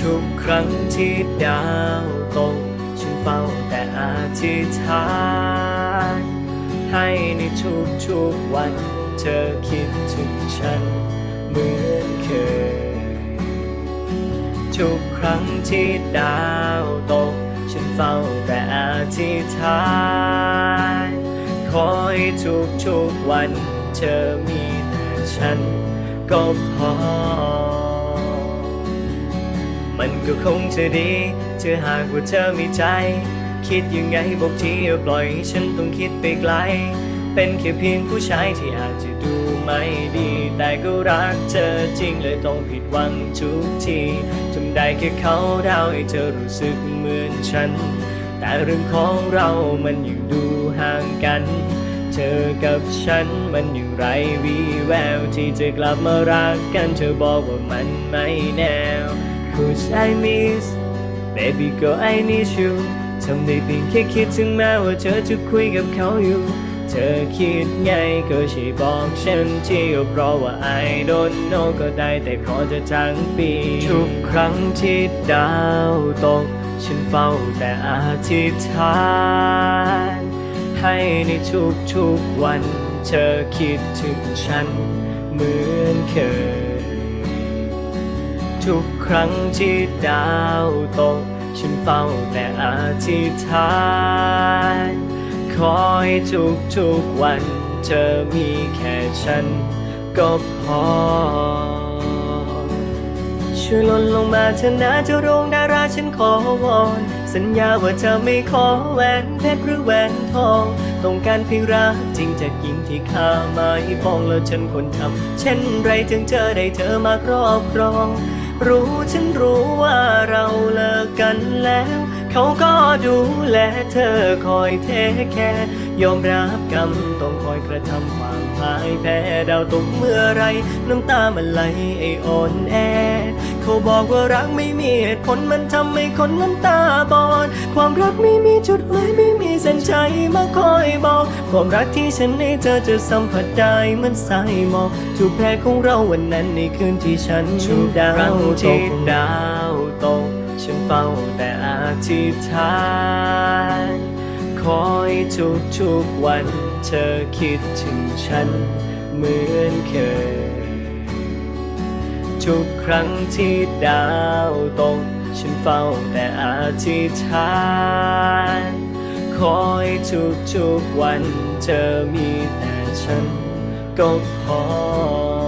ทุกครั้งที่ดาวตกฉันเฝ้าแต่อธิษฐาน ให้ในทุกทุกๆวัน เธอคิดถึงฉันเหมือนเคย ทุกครั้งที่ดาวตก ฉันเฝ้าแต่อธิษฐาน ขอให้ทุกทุกๆวัน เธอมีแต่ฉันก็พอ มันก็คงจะดีเธอหากว่าเธอมีใจ คิดยังไงบอกทีอย่าปล่อยให้ฉันต้องคิดไปไกล เป็นแค่เพียงผู้ชายที่อาจจะดูไม่ดี แต่ก็รักเธอจริงเลยต้องผิดหวังทุกทีทำได้แค่เขาเดาให้เธอรู้สึกเหมือนฉัน แต่เรื่องของเรามันยังดูห่างกันเธอกับฉันมันอยู่ไรวีแววที่จะกลับมารักกันเธอบอกว่ามันไม่แน่ ว Cause I miss baby girl I need you ทำได้เพียงแค่คิดถึงแม้ว่าเธอจะคุยกับเขาอยู่ เธอคิดไงก็ช่วยบอกฉันทีก็เพราะว่า I don't know ก็ได้แต่ขอจะทั้งปี ทุกครั้งที่ดาวตก ฉันเฝ้าแต่อธิษฐานให้ในทุกๆวัน เธอคิดถึงฉันเหมือนเคย ทุกครั้งที่ดาวตก ฉันเฝ้าแต่อธิษฐานขอให้ทุกๆวัน เธอมีแค่ฉันก็พอ ช่วยลดลงมาเถอะนะเจ้าโรงดาราฉันขอวอน สัญญาว่าจะไม่ขอแหวนเพชรหรือแหวนทอง ต้องการเพียงรักจริงจากหญิงที่ข้าไม่ปองแล้วฉันควรทำเช่นไรถึงเธอได้เธอมาครอบครอง รู้ฉันรู้ว่าเราเลิกกันแล้ว เขาก็ดูแลเธอคอยเทแค่ ยอมรับกรรมต้องคอยกระทำความพ่ายแพ้ดาวตกเมื่อไร น้ำตามันไหลไออ่อนแอ เขาบอกว่ารักไม่มีเหตุผลมันทำให้คนน้ำตาบอดความรักไม่มีจุดหมายไม่ เส้นใจมาคอยบอกความรักที่ฉันให้เธอจะสัมผัสได้เหมันสายหมอกถูกแพ้ของเราวันนั้นในคืนที่ฉันดาวตกดาวตกฉันเฝ้าแต่อธิษฐานขอให้ทุกทุกวันเธอคิดถึงฉันเหมือนเคยทุกครั้งที่ดาวตกฉันเฝ้าแต่อธิษฐาน คอยทุกทุกๆวัน เธอมีแต่ฉันก็พอ